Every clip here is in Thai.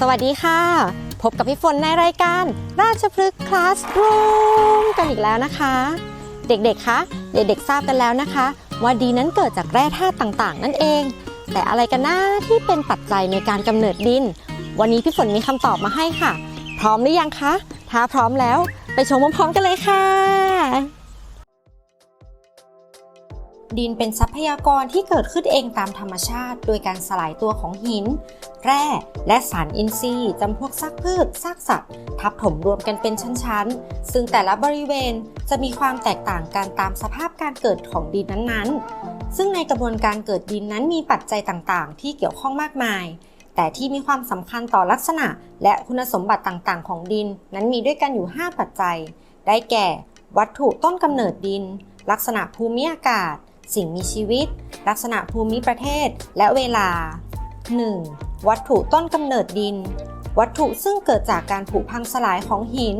สวัสดีค่ะ พบกับพี่ฝนในรายการ ราชพฤกษ์คลาสรูมกันอีกแล้วนะคะ เด็กๆคะเด็กๆทราบกันแล้วนะคะ ว่าดินนั้นเกิดจากแร่ธาตุต่างๆ นั่นเอง แต่อะไรกันนะที่เป็นปัจจัยในการกำเนิดดิน วันนี้พี่ฝนมีคำตอบมาให้ค่ะ พร้อมหรือยังคะถ้าพร้อมแล้ว ไปชมพร้อมๆกันเลยค่ะ ดินเป็นทรัพยากรที่เกิดขึ้นเองตามธรรมชาติ โดยการสลายตัวของหิน แร่ และสารอินทรีย์จำพวกซากพืชซากสัตว์ ทับถมรวมกันเป็นชั้นๆ ซึ่งแต่ละบริเวณจะมีความแตกต่างกันตามสภาพการเกิดของดินนั้นๆ ซึ่งในกระบวนการเกิดดินนั้นมีปัจจัยต่างๆ ที่เกี่ยวข้องมากมาย แต่ที่มีความสำคัญต่อลักษณะ และคุณสมบัติต่างๆ ของดิน นั้นมีด้วยกันอยู่ 5 ปัจจัย ได้แก่ วัตถุต้นกำเนิดดินลักษณะภูมิอากาศ สิ่งมีชีวิต ลักษณะภูมิประเทศ และเวลา 1. วัตถุต้นกำเนิดดิน วัตถุซึ่งเกิดจากการผุพังสลายของหิน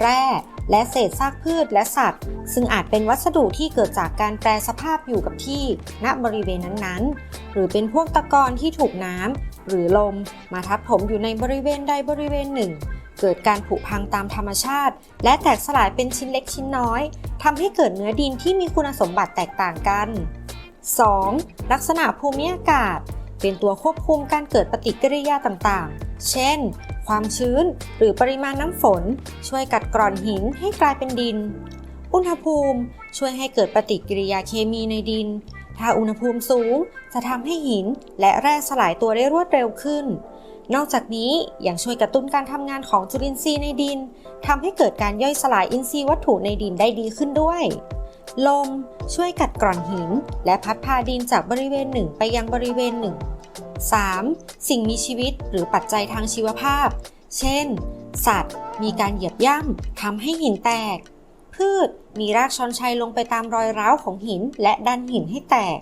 แร่และเศษซากพืชและสัตว์ ซึ่งอาจเป็นวัสดุที่เกิดจากการแปรสภาพอยู่กับที่ณบริเวณนั้นๆ หรือเป็นพวกตะกอนที่ถูกน้ำหรือลมมาทับถมอยู่ในบริเวณใดบริเวณหนึ่ง เกิดการผุพังตามธรรมชาติ และแตกสลายเป็นชิ้นเล็กชิ้นน้อยทำให้เกิดเนื้อดินที่มีคุณสมบัติแตกต่างกัน 2. ลักษณะภูมิอากาศ เป็นตัวควบคุมการเกิดปฏิกิริยาต่างๆ เช่น ความชื้นหรือปริมาณน้ำฝน ช่วยกัดกร่อนหินให้กลายเป็นดิน อุณหภูมิช่วยให้เกิดปฏิกิริยาเคมีในดิน ถ้าอุณหภูมิสูงจะทำให้หินและแร่สลายตัวได้รวดเร็วขึ้น นอกจากนี้ยังช่วยกระตุ้นการทำงานของจุลินทรีย์ในดินทำให้เกิดการย่อยสลายอินทรีย์วัตถุในดินได้ดีขึ้นด้วย ลมช่วยกัดกร่อนหิน และพัดพาดินจากบริเวณหนึ่งไปยังบริเวณหนึ่ง 3. สิ่งมีชีวิตหรือปัจจัยทางชีวภาพ เช่น สัตว์ มีการเหยียบย่ำทำให้หินแตก พืชมีรากช้อนชัยลงไปตามรอยร้าวของหินและดันหินให้แตก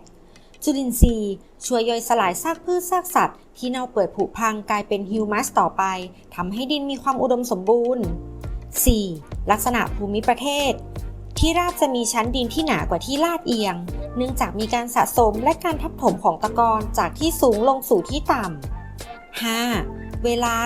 จุลินทรีย์ ช่วยย่อยสลายซากพืชซากสัตว์ ที่เน่าเปื่อยผุพังกลายเป็นฮิวมัสต่อไปทำให้ดินมีความอุดมสมบูรณ์ 4. ลักษณะภูมิประเทศ ที่ราบจะมีชั้นดินที่หนากว่าที่ลาดเอียง เนื่องจากมีการสะสมและการทับถมของตะกอนจากที่สูงลงสู่ที่ต่ำ 5. เวลา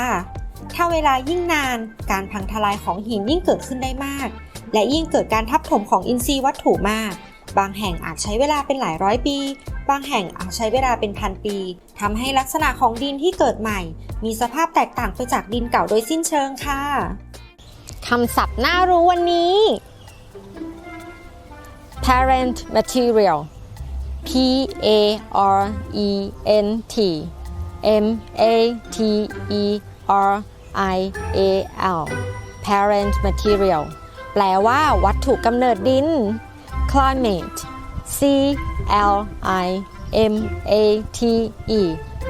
ถ้าเวลายิ่งนาน การพังทลายของหินยิ่งเกิดขึ้นได้มาก และยิ่งเกิดการทับถมของอินทรีย์วัตถุมาก บางแห่งอาจใช้เวลาเป็นหลายร้อยปี บางแห่งอาจใช้เวลาเป็นพันปีทำให้ลักษณะของดินที่เกิดใหม่ มีสภาพแตกต่างไปจากดินเก่าโดยสิ้นเชิงค่ะคำศัพท์น่ารู้วันนี้ parent material P A R E N T M A T E R I A L parent material แปลว่าวัตถุกำเนิดดิน climate C L I M A T E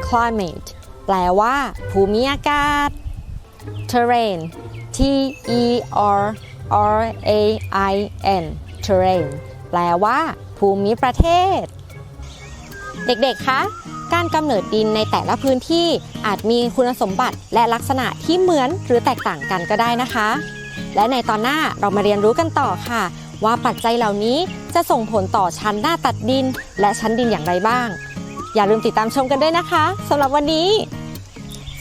climate แปลว่าภูมิอากาศ terrain T E R R A I N terrain แปลว่า ภูมิประเทศ เด็กๆ คะ การกำเนิดดินในแต่ละพื้นที่อาจมีคุณสมบัติและลักษณะที่เหมือนหรือแตกต่างกันก็ได้นะคะ และในตอนหน้าเรามาเรียนรู้กันต่อค่ะ ว่าปัจจัยเหล่านี้จะส่งผลต่อชั้นหน้าตัดดิน และชั้นดินอย่างไรบ้าง อย่าลืมติดตามชมกันด้วยนะคะสำหรับวันนี้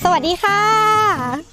สวัสดีค่ะ